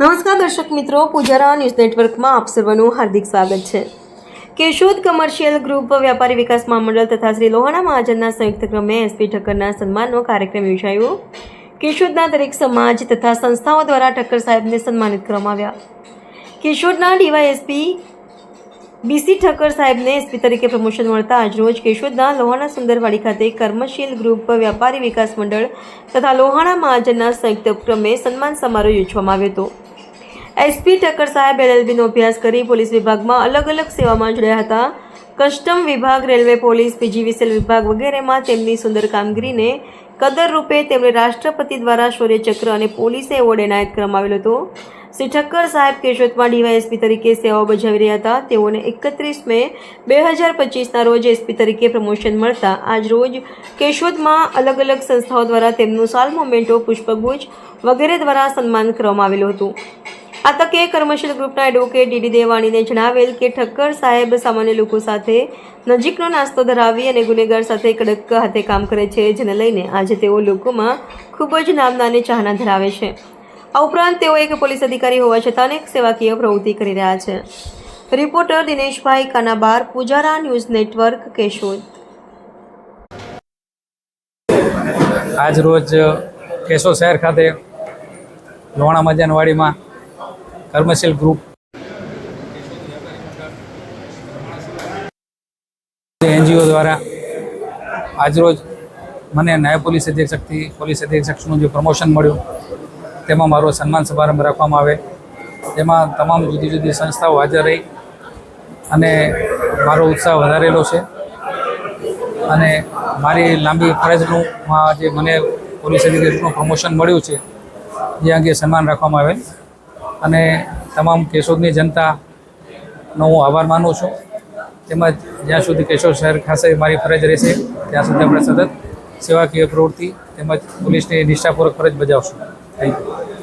નમસ્કાર દર્શક મિત્રો, પૂજારા ન્યૂઝ નેટવર્કમાં આપ સર્વનું હાર્દિક સ્વાગત છે. કેશોદ કમર્શિયલ ગ્રુપ વ્યાપારી વિકાસ મહામંડળ તથા શ્રી લોહાણા મહાજનના સંયુક્ત ક્રમે એસપી ઠક્કરના સન્માનનો કાર્યક્રમ યોજાયો. કેશોદના દરેક સમાજ તથા સંસ્થાઓ દ્વારા ઠક્કર સાહેબને સન્માનિત કરવામાં આવ્યા. કેશોદના ડીવાયએસપી બીસી ઠક્કર સાહેબને એસપી તરીકે પ્રમોશન મળતા આજરોજ કેશોદના લોહાણા સુંદરવાડી ખાતે કર્મશીલ ગ્રુપ વ્યાપારી વિકાસ મંડળ તથા લોહાણા મહાજનના સંયુક્ત ક્રમે સન્માન સમારોહ યોજવામાં આવ્યો હતો. એસપી ઠક્કર સાહેબ એલએલબીનો અભ્યાસ કરી પોલીસ વિભાગમાં અલગ અલગ સેવામાં જોડાયા હતા. કસ્ટમ વિભાગ, રેલવે પોલીસ પીજીવીસીએલ વિભાગ વગેરેમાં તેમની સુંદર કામગીરીને કદર રૂપે તેમણે રાષ્ટ્રપતિ દ્વારા શૌર્યચક્ર અને પોલીસે એવોર્ડ એનાયત કરવામાં આવેલો હતો. શ્રી ઠક્કર સાહેબ કેશોદમાં ડીવાયએસપી તરીકે સેવાઓ બજાવી રહ્યા હતા. તેઓને એકત્રીસ મે બે હજાર પચીસના રોજ એસપી તરીકે પ્રમોશન મળતા આજ રોજ કેશોદમાં અલગ અલગ સંસ્થાઓ દ્વારા તેમનું સાલ મોમેન્ટો, પુષ્પગુચ્છ વગેરે દ્વારા સન્માન કરવામાં આવેલું હતું. આ તકે કર્મશીલ ગ્રુપના એડવોકેટ ડીડી દેવાણીને જણાવેલ કે ઠક્કર સાહેબ સામાન્ય લોકો સાથે નજીકનો નાસ્તો ધરાવી અને ગુનેગાર સાથે કડક હાથે કામ કરે છે, જેને લઈને આજે તેઓ લોકોમાં ખૂબ જ નામના ચાહના ધરાવે છે. આ ઉપરાંત તેઓ એક પોલીસ અધિકારી હોવા છતાં અનેક સેવાકીય પ્રવૃત્તિ કરી રહ્યા છે. Reporter Dineshbhai Kanabar, Pujara news network, Keshod. આજ રોજ કેશોદ શહેર ખાતે લોણા મજાનવાડીમાં કર્મશીલ ગ્રુપ એનજીઓ દ્વારા આજરોજ મને નાયબ પોલીસ અધિક્ષકથી પોલીસ અધિક્ષકનું જે પ્રમોશન મળ્યું, તેમાં મારો સન્માન સમારંભ રાખવામાં આવે. તેમાં તમામ જુદી જુદી સંસ્થાઓ હાજર રહી અને મારો ઉત્સાહ વધારેલો છે. અને મારી લાંબી ફરજનું જે મને પોલીસ અધિક્ષકનું પ્રમોશન મળ્યું છે જે અંગે સન્માન રાખવામાં આવેલ. અને તમામ કેશોદની જનતાનો હું આભાર માનું છું. તેમજ જ્યાં સુધી કેશોદ શહેર ખાસે મારી ફરજ રહેશે, ત્યાં સુધી આપણે સતત સેવાકીય પ્રવૃત્તિ તેમજ પોલીસની નિષ્ઠાપૂર્વક ફરજ બજાવશું. Thank you